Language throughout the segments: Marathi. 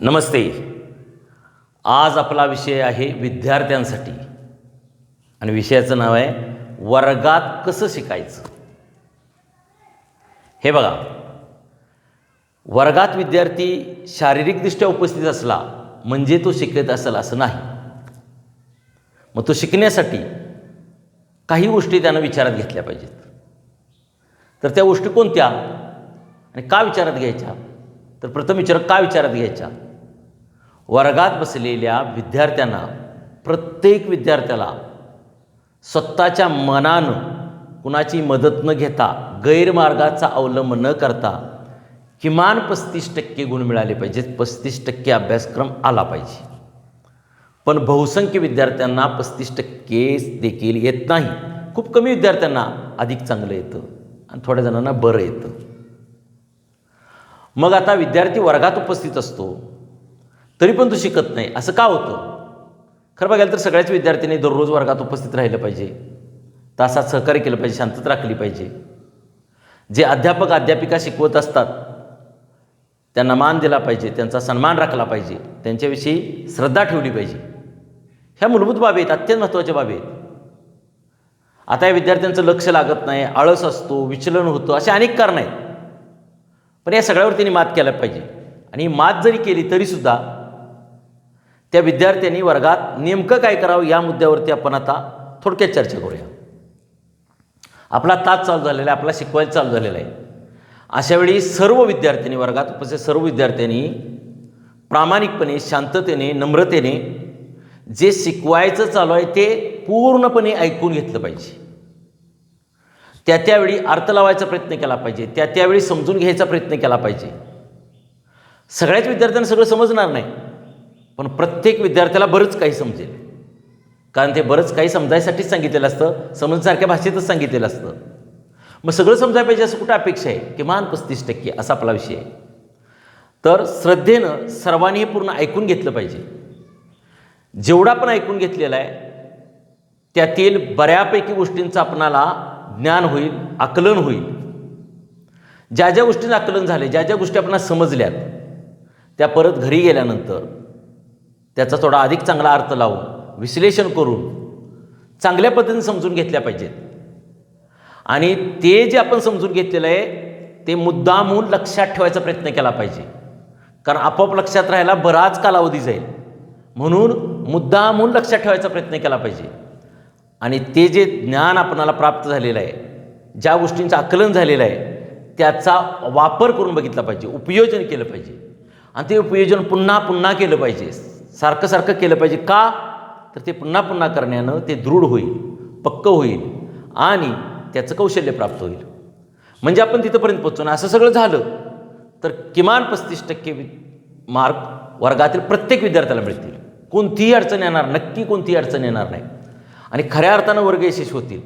नमस्ते. आज आपला विषय आहे विद्यार्थ्यांसाठी. आणि विषयाचं नाव आहे वर्गात कसं शिकायचं? हे बघा. वर्गात विद्यार्थी शारीरिकदृष्ट्या उपस्थित असला म्हणजे तो शिकत असेल असं नाही. मग तो शिकण्यासाठी काही गोष्टी त्यानं विचारात घेतल्या पाहिजेत. तर त्या गोष्टी कोणत्या? आणि का विचारात घ्यायच्या? तर प्रथम विचार का विचारात घ्यायच्या? वर्गात बसलेल्या विद्यार्थ्यांना प्रत्येक विद्यार्थ्याला स्वतःच्या मनानं कुणाची मदत न घेता गैरमार्गाचा अवलंब न करता किमान पस्तीस टक्के गुण मिळाले पाहिजेत. पस्तीस टक्के अभ्यासक्रम आला पाहिजे. पण बहुसंख्य विद्यार्थ्यांना पस्तीस टक्के देखील येत नाही. खूप कमी विद्यार्थ्यांना अधिक चांगलं येतं आणि थोड्या जणांना बरं येतं. मग आता विद्यार्थी वर्गात उपस्थित असतो. तरी पण तू शिकत नाही. असं का होतं? खरं बघायला तर सगळ्याच विद्यार्थ्यांनी दररोज वर्गात उपस्थित राहिलं पाहिजे. तासात सहकार्य केलं पाहिजे शांतता राखली पाहिजे. जे अध्यापक अध्यापिका शिकवत असतात त्यांना मान दिला पाहिजे त्यांचा सन्मान राखला पाहिजे त्यांच्याविषयी श्रद्धा ठेवली पाहिजे. ह्या मूलभूत बाबी आहेत अत्यंत महत्त्वाच्या बाबी आहेत. आता या विद्यार्थ्यांचं लक्ष लागत नाही आळस असतो विचलन होतं असे अनेक कारणं आहेत. पण या सगळ्यावर त्यांनी मात केला पाहिजे. आणि मात जरी केली तरीसुद्धा त्या विद्यार्थ्यांनी वर्गात नेमकं काय करावं या मुद्द्यावरती आपण आता थोडक्यात चर्चा करूया. आपला तास चालू झालेला आहे आपला शिकवायला चालू झालेला आहे. अशावेळी सर्व विद्यार्थ्यांनी वर्गात उपस्थित सर्व विद्यार्थ्यांनी प्रामाणिकपणे शांततेने नम्रतेने जे शिकवायचं चालू आहे ते पूर्णपणे ऐकून घेतलं पाहिजे. त्या त्यावेळी अर्थ लावायचा प्रयत्न केला पाहिजे त्या त्यावेळी समजून घ्यायचा प्रयत्न केला पाहिजे. सगळ्याच विद्यार्थ्यांना सगळं समजणार नाही. पण प्रत्येक विद्यार्थ्याला बरंच काही समजेल. कारण ते बरंच काही समजायसाठीच सांगितलेलं असतं समजण्यासारख्या भाषेतच सांगितलेलं असतं. मग सगळं समजायला पाहिजे असं कुठं अपेक्षा आहे? किमान पस्तीस टक्के असा आपला विषय आहे. तर श्रद्धेनं सर्वांनी हे पूर्ण ऐकून घेतलं पाहिजे. जेवढा पण ऐकून घेतलेला आहे त्यातील बऱ्यापैकी गोष्टींचं आपणाला ज्ञान होईल आकलन होईल. ज्या ज्या गोष्टींचं आकलन झाले ज्या ज्या गोष्टी आपणाला समजल्यात त्या परत घरी गेल्यानंतर त्याचा थोडा अधिक चांगला अर्थ लावून विश्लेषण करून चांगल्या पद्धतीने समजून घेतल्या पाहिजेत. आणि ते जे आपण समजून घेतलेलं आहे ते मुद्दामून लक्षात ठेवायचा प्रयत्न केला पाहिजे. कारण आपोआप लक्षात राहायला बराच कालावधी जाईल. म्हणून मुद्दामून लक्षात ठेवायचा प्रयत्न केला पाहिजे. आणि ते जे ज्ञान आपणाला प्राप्त झालेलं आहे ज्या गोष्टींचं आकलन झालेलं आहे त्याचा वापर करून बघितला पाहिजे उपयोजन केलं पाहिजे. आणि ते उपयोजन पुन्हा पुन्हा केलं पाहिजे. सारखं सारखं केलं पाहिजे. का? तर ते पुन्हा पुन्हा करण्यानं ते दृढ होईल पक्क होईल आणि त्याचं कौशल्य प्राप्त होईल. म्हणजे आपण तिथंपर्यंत पोचतो ना असं सगळं झालं तर किमान पस्तीस टक्के मार्क वर्गातील प्रत्येक विद्यार्थ्याला मिळतील. कोणतीही अडचण येणार नक्की कोणतीही अडचण येणार नाही. आणि खऱ्या अर्थानं वर्ग यशस्वी होतील.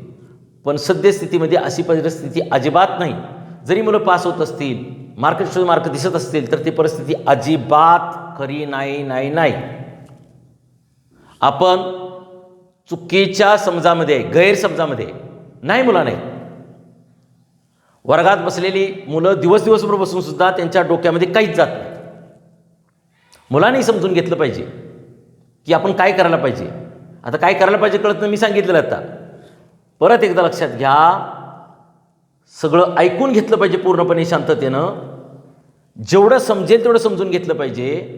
पण सद्यस्थितीमध्ये अशी परिस्थिती अजिबात नाही. जरी मुलं पास होत असतील मार्केट मार्क दिसत असतील तर ती परिस्थिती अजिबात खरी नाही नाही नाही. आपण चुकीच्या समजामध्ये गैरसमजामध्ये नाही मुला नाही वर्गात बसलेली मुलं दिवस दिवसभर बसून सुद्धा त्यांच्या डोक्यामध्ये काहीच जात नाही. मुलांनी समजून घेतलं पाहिजे की आपण काय करायला पाहिजे. आता काय करायला पाहिजे कळत नाही मी सांगितलेलं आता. परत एकदा लक्षात घ्या सगळं ऐकून घेतलं पाहिजे पूर्णपणे शांततेनं. जेवढं समजेल तेवढं समजून घेतलं पाहिजे.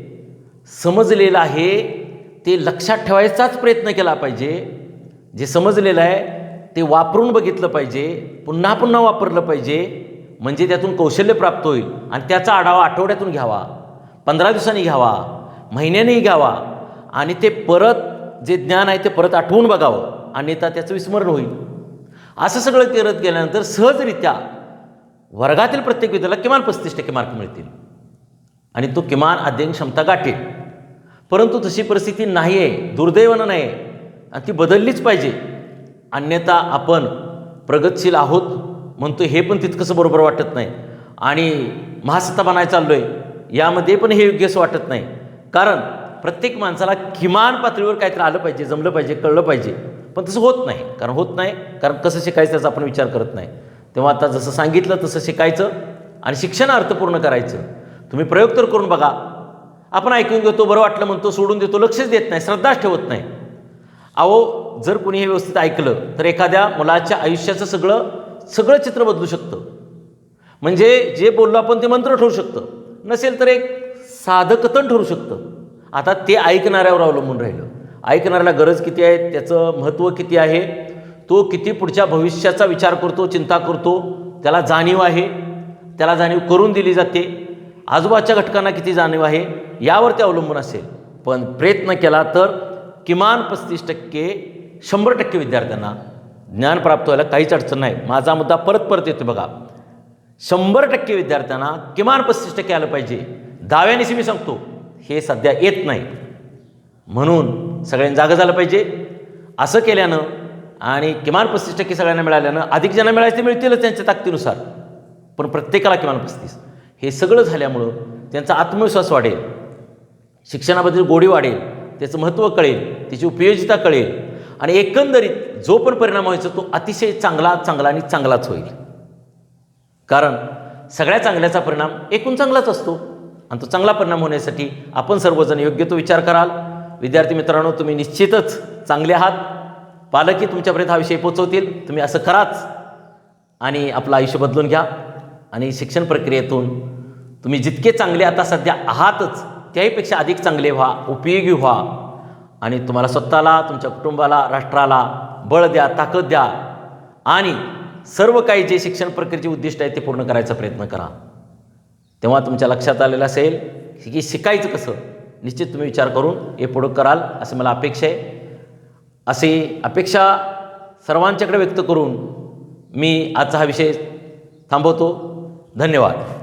समजलेलं आहे ते लक्षात ठेवायचाच प्रयत्न केला पाहिजे. जे समजलेलं आहे ते वापरून बघितलं पाहिजे पुन्हा पुन्हा वापरलं पाहिजे म्हणजे त्यातून कौशल्य प्राप्त होईल आणि त्याचा आढावा आठवड्यातून घ्यावा पंधरा दिवसांनी घ्यावा महिन्यानेही घ्यावा आणि ते परत जे ज्ञान आहे ते परत आठवून बघावं अन्यथा त्याचं विस्मरण होईल. असं सगळं करत गेल्यानंतर सहजरित्या वर्गातील प्रत्येक विद्यार्थ्याला किमान पस्तीस टक्के मार्क मिळतील. आणि तो किमान अध्ययन क्षमता गाठेल. परंतु तशी परिस्थिती नाही आहे दुर्दैवानं नाही आहे आणि ती बदललीच पाहिजे. अन्यथा आपण प्रगतशील आहोत म्हणतो हे पण तितकंसं बरोबर वाटत नाही. आणि महासत्ता बनायला चाललो आहे यामध्ये पण हे योग्य असं वाटत नाही. कारण प्रत्येक माणसाला किमान पातळीवर काहीतरी आलं पाहिजे जमलं पाहिजे कळलं पाहिजे. पण तसं होत नाही. कारण होत नाही कारण कसं शिकायचं त्याचा आपण विचार करत नाही. तेव्हा आता जसं सांगितलं तसं शिकायचं आणि शिक्षण अर्थपूर्ण करायचं. तुम्ही प्रयोग तर करून बघा आपण ऐकून घेतो बरं वाटलं म्हणतो सोडून देतो लक्षच देत नाही श्रद्धाच ठेवत नाही. अहो जर कुणी हे व्यवस्थित ऐकलं तर एखाद्या मुलाच्या आयुष्याचं सगळं सगळं चित्र बदलू शकतं. म्हणजे जे बोललो आपण ते मंत्र ठरू शकतं. नसेल तर एक साधं कथन ठरू शकतं. आता ते ऐकणाऱ्यावर अवलंबून राहिलं. ऐकणाऱ्याला गरज किती आहे त्याचं महत्त्व किती आहे तो किती पुढच्या भविष्याचा विचार करतो चिंता करतो त्याला जाणीव आहे त्याला जाणीव करून दिली जाते आजोबाच्या घटकांना किती जाणीव आहे यावर ते अवलंबून असेल. पण प्रयत्न केला तर किमान पस्तीस टक्के शंभर टक्के विद्यार्थ्यांना ज्ञान प्राप्त व्हायला काहीच अडचण नाही. माझा मुद्दा परत परत येतो बघा. शंभर टक्के विद्यार्थ्यांना किमान पस्तीस टक्के आलं पाहिजे. दाव्यानिशी मी सांगतो हे सध्या येत नाही. म्हणून सगळ्यांनी जागं झालं पाहिजे. असं केल्यानं आणि किमान पस्तीस टक्के सगळ्यांना मिळाल्यानं अधिक ज्यांना मिळायचे ते मिळतीलच त्यांच्या ताकदीनुसार. पण प्रत्येकाला किमान पस्तीस. हे सगळं झाल्यामुळं त्यांचा आत्मविश्वास वाढेल. शिक्षणाबद्दल गोडी वाढेल. त्याचं महत्त्व कळेल. त्याची उपयोजिता कळेल. आणि एकंदरीत जो पण परिणाम व्हायचा तो अतिशय चांगला चांगला आणि चांगलाच होईल. कारण सगळ्या चांगल्याचा परिणाम एकूण चांगलाच असतो. आणि तो चांगला परिणाम होण्यासाठी आपण सर्वजण योग्य तो विचार कराल. विद्यार्थी मित्रांनो तुम्ही निश्चितच चांगले आहात. पालकही तुमच्यापर्यंत हा विषय पोचवतील तुम्ही असं कराच. आणि आपलं आयुष्य बदलून घ्या. आणि शिक्षण प्रक्रियेतून तुम्ही जितके चांगले आता सध्या आहातच त्याहीपेक्षा अधिक चांगले व्हा उपयोगी व्हा. आणि तुम्हाला स्वतःला तुमच्या कुटुंबाला राष्ट्राला बळ द्या ताकद द्या. आणि सर्व काही जे शिक्षण प्रक्रियेचे उद्दिष्ट आहे ते पूर्ण करायचा प्रयत्न करा. तेव्हा तुमच्या लक्षात आलेलं असेल की शिकायचं कसं? निश्चित तुम्ही विचार करून हे पुढं कराल असं मला अपेक्षा आहे. अशी अपेक्षा सर्वांच्याकडे व्यक्त करून मी आजचा हा विषय थांबवतो. धन्यवाद.